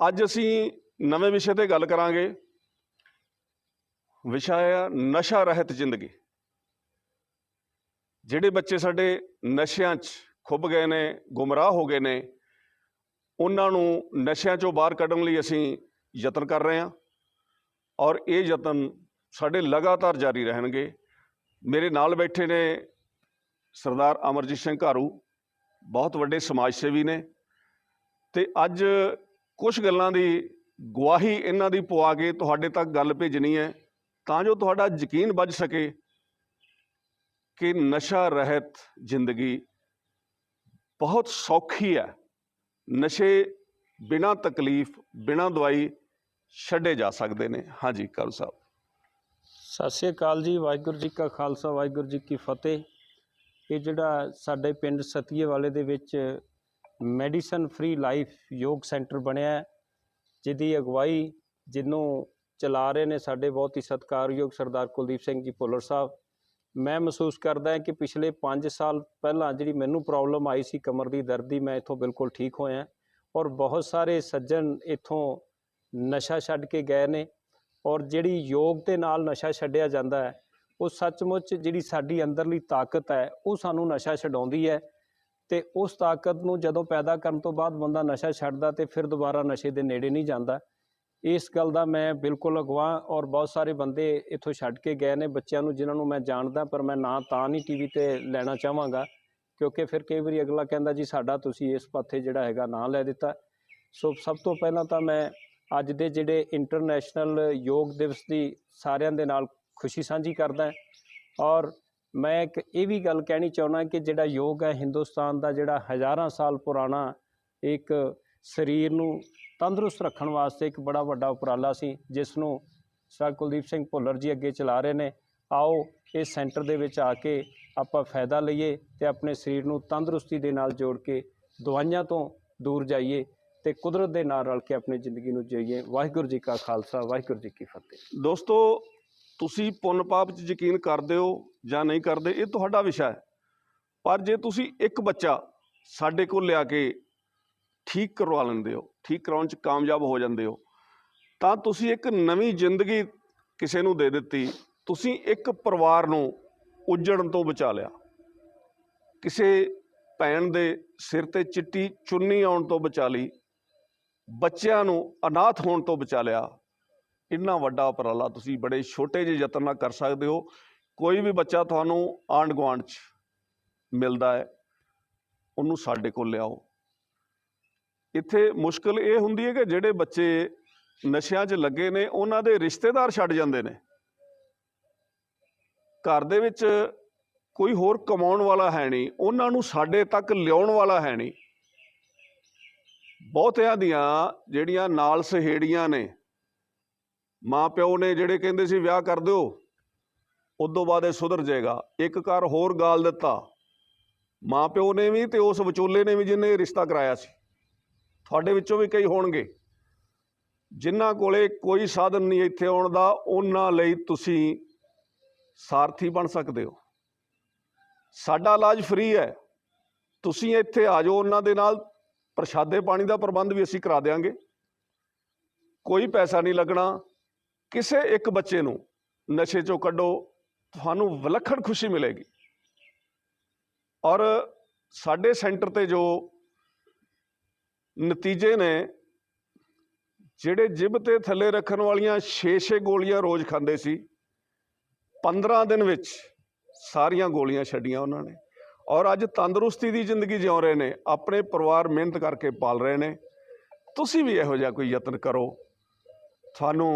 ਅੱਜ ਅਸੀਂ ਨਵੇਂ ਵਿਸ਼ੇ ਤੇ ਗੱਲ ਕਰਾਂਗੇ। ਵਿਸ਼ਾ ਹੈ ਨਸ਼ਾ ਰਹਿਤ ਜ਼ਿੰਦਗੀ। ਜਿਹੜੇ ਬੱਚੇ ਸਾਡੇ ਨਸ਼ਿਆਂ 'ਚ ਖੁੱਭ ਗਏ ਨੇ, ਗੁੰਮਰਾਹ ਹੋ ਗਏ ਨੇ, ਉਹਨਾਂ ਨੂੰ ਨਸ਼ਿਆਂ 'ਚੋਂ ਬਾਹਰ ਕੱਢਣ ਲਈ ਅਸੀਂ ਯਤਨ ਕਰ ਰਹੇ ਹਾਂ ਔਰ ਇਹ ਯਤਨ ਸਾਡੇ ਲਗਾਤਾਰ ਜਾਰੀ ਰਹਿਣਗੇ। ਮੇਰੇ ਨਾਲ ਬੈਠੇ ਨੇ ਸਰਦਾਰ ਅਮਰਜੀਤ ਸਿੰਘ ਘਾਰੂ, ਬਹੁਤ ਵੱਡੇ ਸਮਾਜ ਸੇਵੀ ਨੇ ਤੇ ਅੱਜ ਕੁਝ ਗੱਲਾਂ ਦੀ ਗਵਾਹੀ ਇਹਨਾਂ ਦੀ ਪਵਾ ਕੇ ਤੁਹਾਡੇ ਤੱਕ ਗੱਲ ਭੇਜਣੀ ਹੈ, ਤਾਂ ਜੋ ਤੁਹਾਡਾ ਯਕੀਨ ਵੱਜ ਸਕੇ ਕਿ ਨਸ਼ਾ ਰਹਿਤ ਜ਼ਿੰਦਗੀ ਬਹੁਤ ਸੌਖੀ ਹੈ। ਨਸ਼ੇ ਬਿਨਾਂ ਤਕਲੀਫ, ਬਿਨਾਂ ਦਵਾਈ ਛੱਡੇ ਜਾ ਸਕਦੇ ਨੇ। ਹਾਂਜੀ, ਕਾਲੂ ਸਾਹਿਬ। ਸਤਿ ਸ਼੍ਰੀ ਅਕਾਲ ਜੀ, ਵਾਹਿਗੁਰੂ ਜੀ ਕਾ ਖਾਲਸਾ, ਵਾਹਿਗੁਰੂ ਜੀ ਕੀ ਫਤਿਹ। ਇਹ ਜਿਹੜਾ ਸਾਡੇ ਪਿੰਡ ਸਤੀਏ ਵਾਲੇ ਦੇ ਵਿੱਚ medicine free life yog centre ਬਣਿਆ ਜਿਹਦੀ ਅਗਵਾਈ ਜਿਹਨੂੰ ਚਲਾ ਰਹੇ ਨੇ ਸਾਡੇ ਬਹੁਤ ਹੀ ਸਤਿਕਾਰਯੋਗ ਸਰਦਾਰ ਕੁਲਦੀਪ ਸਿੰਘ ਜੀ ਭੁੱਲਰ ਸਾਹਿਬ। ਮੈਂ ਮਹਿਸੂਸ ਕਰਦਾ ਹਾਂ ਕਿ ਪਿਛਲੇ 5 ਸਾਲ ਪਹਿਲਾਂ ਜਿਹੜੀ ਮੈਨੂੰ ਪ੍ਰੋਬਲਮ ਆਈ ਸੀ ਕਮਰ ਦੀ, ਦਰਦ ਦੀ, ਮੈਂ ਇੱਥੋਂ ਬਿਲਕੁਲ ਠੀਕ ਹੋਇਆ ਔਰ ਬਹੁਤ ਸਾਰੇ ਸੱਜਣ ਇੱਥੋਂ ਨਸ਼ਾ ਛੱਡ ਕੇ ਗਏ ਨੇ ਔਰ ਜਿਹੜੀ ਯੋਗ ਦੇ ਨਾਲ ਨਸ਼ਾ ਛੱਡਿਆ ਜਾਂਦਾ ਹੈ, ਉਹ ਸੱਚਮੁੱਚ ਜਿਹੜੀ ਸਾਡੀ ਅੰਦਰਲੀ ਤਾਕਤ ਹੈ, ਉਹ ਸਾਨੂੰ ਨਸ਼ਾ ਛਡਾਉਂਦੀ ਹੈ ਤੇ ਉਸ ਤਾਕਤ ਨੂੰ ਜਦੋਂ ਪੈਦਾ ਕਰਨ ਤੋਂ ਬਾਅਦ ਬੰਦਾ ਨਸ਼ਾ ਛੱਡਦਾ ਤੇ ਫਿਰ ਦੁਬਾਰਾ ਨਸ਼ੇ ਦੇ ਨੇੜੇ ਨਹੀਂ ਜਾਂਦਾ। ਇਸ ਗੱਲ ਦਾ ਮੈਂ ਬਿਲਕੁਲ ਅਗਵਾ ਔਰ ਬਹੁਤ ਸਾਰੇ ਬੰਦੇ ਇੱਥੋਂ ਛੱਡ ਕੇ ਗਏ ਨੇ ਬੱਚਿਆਂ ਨੂੰ, ਜਿਨ੍ਹਾਂ ਨੂੰ ਮੈਂ ਜਾਣਦਾ, ਪਰ ਮੈਂ ਨਾਂ ਤਾਂ ਨਹੀਂ ਟੀਵੀ ਤੇ ਲੈਣਾ ਚਾਹਾਂਗਾ, ਕਿਉਂਕਿ ਫਿਰ ਕਈ ਵਾਰੀ ਅਗਲਾ ਕਹਿੰਦਾ, ਜੀ, ਸਾਡਾ ਤੁਸੀਂ ਇਸ ਪਾਥੇ ਜਿਹੜਾ ਹੈਗਾ ਨਾਂ ਲੈ ਦਿੱਤਾ। ਸੋ ਸਭ ਤੋਂ ਪਹਿਲਾਂ ਤਾਂ ਮੈਂ ਅੱਜ ਦੇ ਜਿਹੜੇ ਇੰਟਰਨੈਸ਼ਨਲ ਯੋਗ ਦਿਵਸ ਦੀ ਸਾਰਿਆਂ ਦੇ ਨਾਲ ਖੁਸ਼ੀ ਸਾਂਝੀ ਕਰਦਾ ਔਰ ਮੈਂ ਇੱਕ ਇਹ ਵੀ ਗੱਲ ਕਹਿਣੀ ਚਾਹੁੰਦਾ ਕਿ ਜਿਹੜਾ ਯੋਗ ਹੈ, ਹਿੰਦੁਸਤਾਨ ਦਾ ਜਿਹੜਾ ਹਜ਼ਾਰਾਂ ਸਾਲ ਪੁਰਾਣਾ ਇੱਕ ਸਰੀਰ ਨੂੰ ਤੰਦਰੁਸਤ ਰੱਖਣ ਵਾਸਤੇ ਇੱਕ ਬੜਾ ਵੱਡਾ ਉਪਰਾਲਾ ਸੀ, ਜਿਸ ਨੂੰ ਸਰ ਕੁਲਦੀਪ ਸਿੰਘ ਭੁੱਲਰ ਜੀ ਅੱਗੇ ਚਲਾ ਰਹੇ ਨੇ। ਆਓ ਇਸ ਸੈਂਟਰ ਦੇ ਵਿੱਚ ਆ ਕੇ ਆਪਾਂ ਫਾਇਦਾ ਲਈਏ ਤੇ ਆਪਣੇ ਸਰੀਰ ਨੂੰ ਤੰਦਰੁਸਤੀ ਦੇ ਨਾਲ ਜੋੜ ਕੇ ਦਵਾਈਆਂ ਤੋਂ ਦੂਰ ਜਾਈਏ ਤੇ ਕੁਦਰਤ ਦੇ ਨਾਲ ਰਲ ਕੇ ਆਪਣੀ ਜ਼ਿੰਦਗੀ ਨੂੰ ਜੀਈਏ ਵਾਹਿਗੁਰੂ ਜੀ ਕਾ ਖਾਲਸਾ, ਵਾਹਿਗੁਰੂ ਜੀ ਕੀ ਫਤਿਹ। ਦੋਸਤੋ ਤੁਸੀਂ ਪੁੰਨ ਪਾਪ 'ਚ ਯਕੀਨ ਕਰਦੇ ਹੋ ਜਾਂ ਨਹੀਂ ਕਰਦੇ, ਇਹ ਤੁਹਾਡਾ ਵਿਸ਼ਾ ਹੈ। ਪਰ ਜੇ ਤੁਸੀਂ ਇੱਕ ਬੱਚਾ ਸਾਡੇ ਕੋਲ ਲਿਆ ਕੇ ਠੀਕ ਕਰਵਾ ਲੈਂਦੇ ਹੋ, ਠੀਕ ਕਰਾਉਣ 'ਚ ਕਾਮਯਾਬ ਹੋ ਜਾਂਦੇ ਹੋ, ਤਾਂ ਤੁਸੀਂ ਇੱਕ ਨਵੀਂ ਜ਼ਿੰਦਗੀ ਕਿਸੇ ਨੂੰ ਦੇ ਦਿੱਤੀ। ਤੁਸੀਂ ਇੱਕ ਪਰਿਵਾਰ ਨੂੰ ਉਜੜਨ ਤੋਂ ਬਚਾ ਲਿਆ। ਕਿਸੇ ਭੈਣ ਦੇ ਸਿਰ ਤੇ ਚਿੱਟੀ ਚੁੰਨੀ ਆਉਣ ਤੋਂ ਬਚਾ ਲਈ। ਬੱਚਿਆਂ ਨੂੰ ਅਨਾਥ ਹੋਣ ਤੋਂ ਬਚਾ ਲਿਆ। ਇੰਨਾ ਵੱਡਾ ਉਪਰਾਲਾ ਤੁਸੀਂ ਬੜੇ ਛੋਟੇ ਜਿਹੇ ਯਤਨ ਨਾਲ ਕਰ ਸਕਦੇ ਹੋ। ਕੋਈ ਵੀ ਬੱਚਾ ਤੁਹਾਨੂੰ ਆਂਢ ਗੁਆਂਢ 'ਚ ਮਿਲਦਾ ਹੈ, ਉਹਨੂੰ ਸਾਡੇ ਕੋਲ ਲਿਆਓ। ਇੱਥੇ ਮੁਸ਼ਕਲ ਇਹ ਹੁੰਦੀ ਹੈ ਕਿ ਜਿਹੜੇ ਬੱਚੇ ਨਸ਼ਿਆਂ 'ਚ ਲੱਗੇ ਨੇ, ਉਹਨਾਂ ਦੇ ਰਿਸ਼ਤੇਦਾਰ ਛੱਡ ਜਾਂਦੇ ਨੇ। ਘਰ ਦੇ ਵਿੱਚ ਕੋਈ ਹੋਰ ਕਮਾਉਣ ਵਾਲਾ ਹੈ ਨਹੀਂ, ਉਹਨਾਂ ਨੂੰ ਸਾਡੇ ਤੱਕ ਲਿਆਉਣ ਵਾਲਾ ਹੈ ਨਹੀਂ। ਬਹੁਤਿਆਂ ਦੀਆਂ ਜਿਹੜੀਆਂ ਨਾਲ ਸਹੇੜੀਆਂ ਨੇ ਮਾਂ ਪਿਓ ਨੇ ਜਿਹੜੇ ਕਹਿੰਦੇ ਸੀ ਵਿਆਹ ਕਰ ਦਿਓ, ਉਦੋਂ ਬਾਅਦ ਇਹ ਸੁਧਰ ਜਾਏਗਾ। ਇੱਕ ਘਰ ਹੋਰ ਗਾਲ ਦਿੱਤਾ। ਮਾਂ ਪਿਓ ਨੇ ਵੀ ਤੇ ਉਸ ਵਿਚੋਲੇ ਨੇ ਵੀ ਜਿਹਨੇ ਰਿਸ਼ਤਾ ਕਰਾਇਆ ਸੀ। ਤੁਹਾਡੇ ਵਿੱਚੋਂ ਵੀ ਕਈ ਹੋਣਗੇ। ਜਿਨ੍ਹਾਂ ਕੋਲੇ ਕੋਈ ਸਾਧਨ ਨਹੀਂ ਇੱਥੇ ਆਉਣ ਦਾ, ਉਹਨਾਂ ਲਈ ਤੁਸੀਂ ਸਾਰਥੀ ਬਣ ਸਕਦੇ ਹੋ। ਸਾਡਾ ਇਲਾਜ ਫ੍ਰੀ ਹੈ। ਤੁਸੀਂ ਇੱਥੇ ਆ ਜਾਓ, ਉਹਨਾਂ ਦੇ ਨਾਲ ਪ੍ਰਸ਼ਾਦੇ ਪਾਣੀ ਦਾ ਪ੍ਰਬੰਧ ਵੀ ਅਸੀਂ ਕਰਾ ਦੇਵਾਂਗੇ ਕੋਈ ਪੈਸਾ ਨਹੀਂ ਲੱਗਣਾ। ਕਿਸੇ ਇੱਕ ਬੱਚੇ ਨੂੰ ਨਸ਼ੇ ਚੋਂ ਕੱਢੋ, ਤੁਹਾਨੂੰ ਵਿਲੱਖਣ ਖੁਸ਼ੀ ਮਿਲੇਗੀ। ਔਰ ਸਾਡੇ ਸੈਂਟਰ ਤੇ ਜੋ ਨਤੀਜੇ ਨੇ, ਜਿਹੜੇ ਜਿਬ ਤੇ ਥੱਲੇ ਰੱਖਣ ਵਾਲੀਆਂ 6-6 ਗੋਲੀਆਂ ਰੋਜ਼ ਖਾਂਦੇ ਸੀ 15 ਦਿਨ ਵਿੱਚ ਸਾਰੀਆਂ ਗੋਲੀਆਂ ਛੱਡੀਆਂ ਉਹਨਾਂ ਨੇ। ਔਰ ਅੱਜ ਤੰਦਰੁਸਤੀ ਦੀ ਜ਼ਿੰਦਗੀ ਜਿਉ ਰਹੇ ਨੇ, ਆਪਣੇ ਪਰਿਵਾਰ ਮਿਹਨਤ ਕਰਕੇ ਪਾਲ ਰਹੇ ਨੇ। ਤੁਸੀਂ ਵੀ ਇਹੋ ਜਿਹਾ ਕੋਈ ਯਤਨ ਕਰੋ। ਤੁਹਾਨੂੰ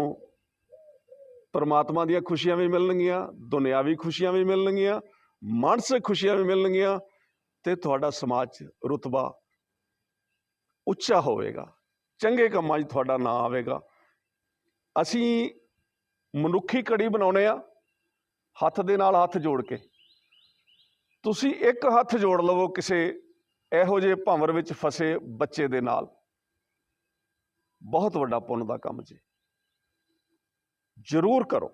ਪਰਮਾਤਮਾ ਦੀਆਂ ਖੁਸ਼ੀਆਂ ਵੀ ਮਿਲਣਗੀਆਂ ਦੁਨਿਆਵੀ ਖੁਸ਼ੀਆਂ ਵੀ ਮਿਲਣਗੀਆਂ ਮਾਨਸਿਕ ਖੁਸ਼ੀਆਂ ਵੀ ਮਿਲਣਗੀਆਂ ਤੇ ਤੁਹਾਡਾ ਸਮਾਜ 'ਚ ਰੁਤਬਾ ਉੱਚਾ ਹੋਵੇਗਾ। ਚੰਗੇ ਕੰਮਾਂ 'ਚ ਤੁਹਾਡਾ ਨਾਂ ਆਵੇਗਾ। ਅਸੀਂ ਮਨੁੱਖੀ ਕੜੀ ਬਣਾਉਣੇ ਆ ਹੱਥ ਦੇ ਨਾਲ ਹੱਥ ਜੋੜ ਕੇ। ਤੁਸੀਂ ਇੱਕ ਹੱਥ ਜੋੜ ਲਵੋ ਕਿਸੇ ਇਹੋ ਜਿਹੇ ਭੰਵਰ ਵਿੱਚ ਫਸੇ ਬੱਚੇ ਦੇ ਨਾਲ। ਬਹੁਤ ਵੱਡਾ ਪੁੰਨ ਦਾ ਕੰਮ ਜੀ। ਜ਼ਰੂਰ ਕਰੋ।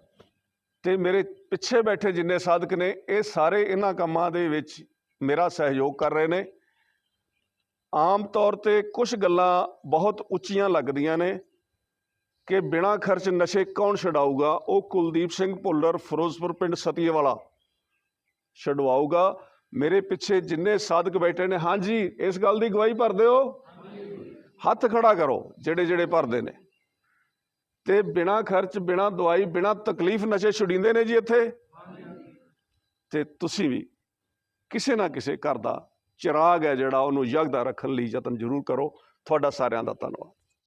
ਤੇ ਮੇਰੇ ਪਿੱਛੇ ਬੈਠੇ ਜਿੰਨੇ ਸਾਧਕ ਨੇ ਇਹ ਸਾਰੇ ਇਹਨਾਂ ਕੰਮਾਂ ਦੇ ਵਿੱਚ ਮੇਰਾ ਸਹਿਯੋਗ ਕਰ ਰਹੇ ਨੇ। ਆਮ ਤੌਰ ਤੇ ਕੁਝ ਗੱਲਾਂ ਬਹੁਤ ਉੱਚੀਆਂ ਲੱਗਦੀਆਂ ਨੇ ਕਿ ਬਿਨਾਂ ਖਰਚ ਨਸ਼ੇ ਕੌਣ ਛਡਾਊਗਾ? ਉਹ ਕੁਲਦੀਪ ਸਿੰਘ ਭੁੱਲਰ ਫਿਰੋਜ਼ਪੁਰ ਪਿੰਡ ਸਤੀਏਵਾਲਾ ਛਡਵਾਊਗਾ। ਮੇਰੇ ਪਿੱਛੇ ਜਿੰਨੇ ਸਾਧਕ ਬੈਠੇ ਨੇ ਹਾਂਜੀ ਇਸ ਗੱਲ ਦੀ ਗਵਾਹੀ ਭਰਦੇ ਹੋ ਹੱਥ ਖੜਾ ਕਰੋ ਜਿਹੜੇ ਜਿਹੜੇ ਭਰਦੇ ਨੇ। ਤੇ ਬਿਨਾਂ ਖਰਚ, ਬਿਨਾਂ ਦਵਾਈ, ਬਿਨਾਂ ਤਕਲੀਫ ਨਸ਼ੇ ਛੁਡਿੰਦੇ ਨੇ ਜੀ ਇੱਥੇ? ਤੇ ਤੁਸੀਂ ਵੀ ਕਿਸੇ ਨਾ ਕਿਸੇ ਘਰ ਦਾ ਚਿਰਾਗ ਹੈ ਜਿਹੜਾ, ਉਹਨੂੰ ਯਗਦਾ ਰੱਖਣ ਲਈ ਯਤਨ ਜ਼ਰੂਰ ਕਰੋ। ਤੁਹਾਡਾ ਸਾਰਿਆਂ ਦਾ ਧੰਨਵਾਦ।